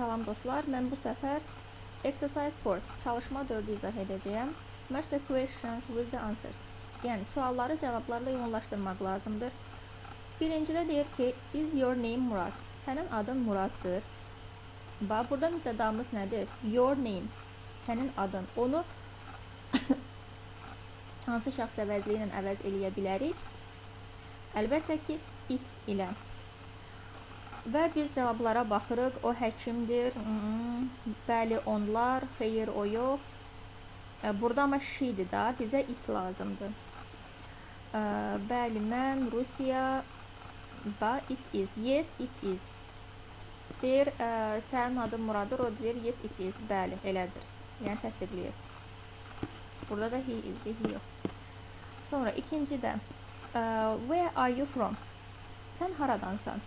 Salam dostlar, mən bu səfər exercise 4 çalışma 4-ü izah edəcəyəm. Match the questions with the answers. Yəni sualları cavablarla uyğunlaşdırmaq lazımdır. Birincidə deyir ki, is your name Murad? Sənin adın Muraddır. Bax, burada mübtədamız nədir? Your name. Sənin adın. Onu hansı şəxs əvəzliyi ilə əvəz eləyə bilərik? Əlbəttə ki, it ilə. Və biz cavablara baxırıq. O həkimdir. Hmm, bəli, onlar. Xeyr, o yox. E, Burada amma she-dir da. Bizə it lazımdır. E, Bəli, mən Rusiya ba it is. Yes, it is. Deyir, ə, sənin adın Muradır. O deyir, yes, it is. Bəli, elədir. Yəni təsdiqləyir. Burada da he is, he yox. Sonra ikincidə ə, where are you from? Sən haradansan?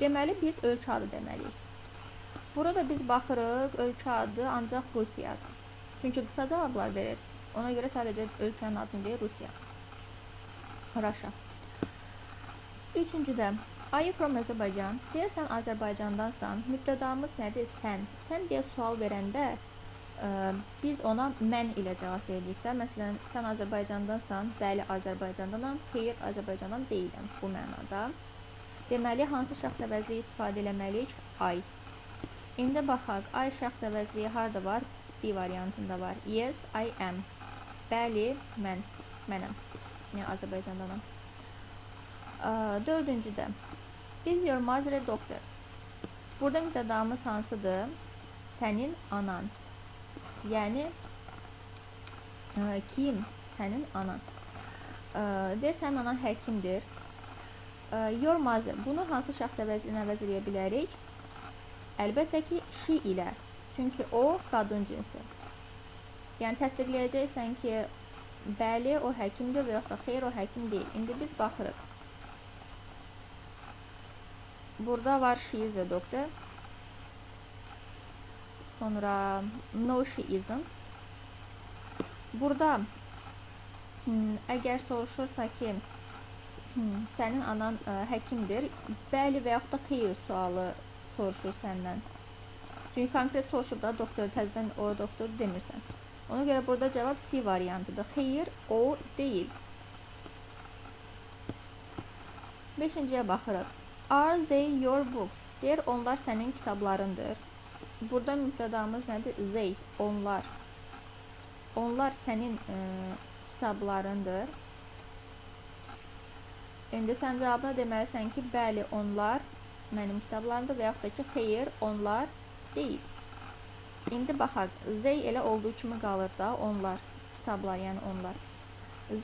Deməli biz ölkə adı deməliyik. Burada biz baxırıq, ölkə adı ancaq Rusiyadır. Çünki qısa cavablar verir. Ona görə sadəcə ölkənin adını deyir Rusiya. Russia. Üçüncüdə Are you from Azerbaijan? Deyirsən Azərbaycandansan. Mübtədamız nədir? Sən. Sən deyə sual verəndə ə, biz ona mən ilə cavab veririk də. Məsələn, sən Azərbaycandansan. Bəli, Azərbaycandanam. Xeyr, Azərbaycandan deyiləm bu mənada. Deməli, hansı şəxs əvəzliyi istifadə eləməliyik? I. İndi baxaq, I şəxs əvəzliyi harda var? D variantında var. Yes, I am. Bəli, mən, mənəm. Yəni Azərbaycandanam. Dördüncüdə. Is your mother a doctor? Burada mübtədamız hansıdır? Sənin anan. Yəni ə, kim? Sənin anan. Ə, deyir sənin anan həkimdir. Ə, your. Bunu hansı şəxs əvəzinə əvəz edə bilərik? Əlbəttə ki, she ilə. Çünki o qadın cinsi. Yəni təsdiqləyəcəksən ki, bəli, o həkimdir və yaxud da xeyr, o həkim deyil. İndi biz baxırıq. Burada var she is a doctor. Sonra no she isn't. Burada hmm, əgər soruşursa ki, hmm, sənin anan ə, həkimdir, bəli və yaxud da xeyr sualı soruşur səndən. Çünki konkret soruşub da doktor təzədən o doktor demirsən. Ona görə burada cavab C variantıdır. Xeyr, o deyil. Beşinciyə baxırıq. Are they your books? Deyir, onlar sənin kitablarındır. Burada mübtədamız nədir? They, onlar. Onlar sənin ə, kitablarındır. İndi sən cavabına deməlisən ki, bəli, onlar mənim kitablarımdır və yaxud da ki, xeyr, onlar deyil. İndi baxaq, they elə olduğu kimi qalır da, onlar, kitablar, yəni onlar.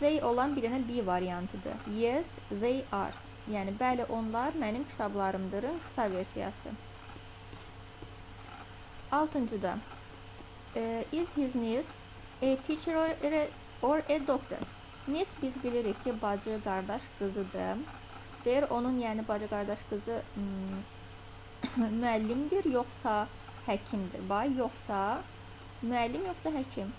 They olan bir dənə B variantıdır. Yes, they are. Yəni, bəli, onlar mənim kitablarımdırın qısa versiyası. Altıncıda. İs his niece a teacher or a doctor? Niece biz bilirik ki, bacı, qardaş qızıdır. Deyir, onun yəni bacı, qardaş qızı hmm, müəllimdir, yoxsa həkimdir. Bay, yoxsa müəllim, yoxsa həkim.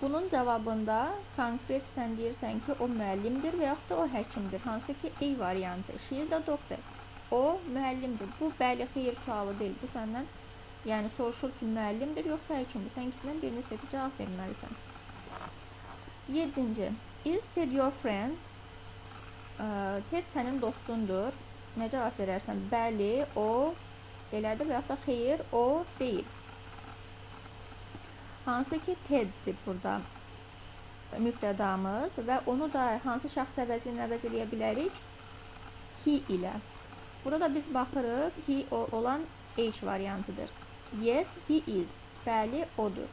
Bunun cavabında konkret sən deyirsən ki, o müəllimdir və yaxud da o həkimdir. Hansı ki, A variantı. She is a doctor. O müəllimdir. Bu bəli, xeyir sualı deyil. Bu səndən yəni soruşur ki, müəllimdir yoxsa həkimdir. Sən ikisindən birini seçib cavab verməlisən. 7-ci. Is Ted your friend? Ted sənin dostundur. Nə cavab verərsən? Bəli, o elədir və yaxud da xeyir, o deyil. Hansı ki Teddir burada mübtədamız və onu da hansı şəxs əvəzi ilə əvəz eləyə bilərik? He ilə. Burada biz baxırıq, he olan H variantıdır. Yes, he is. Bəli, odur.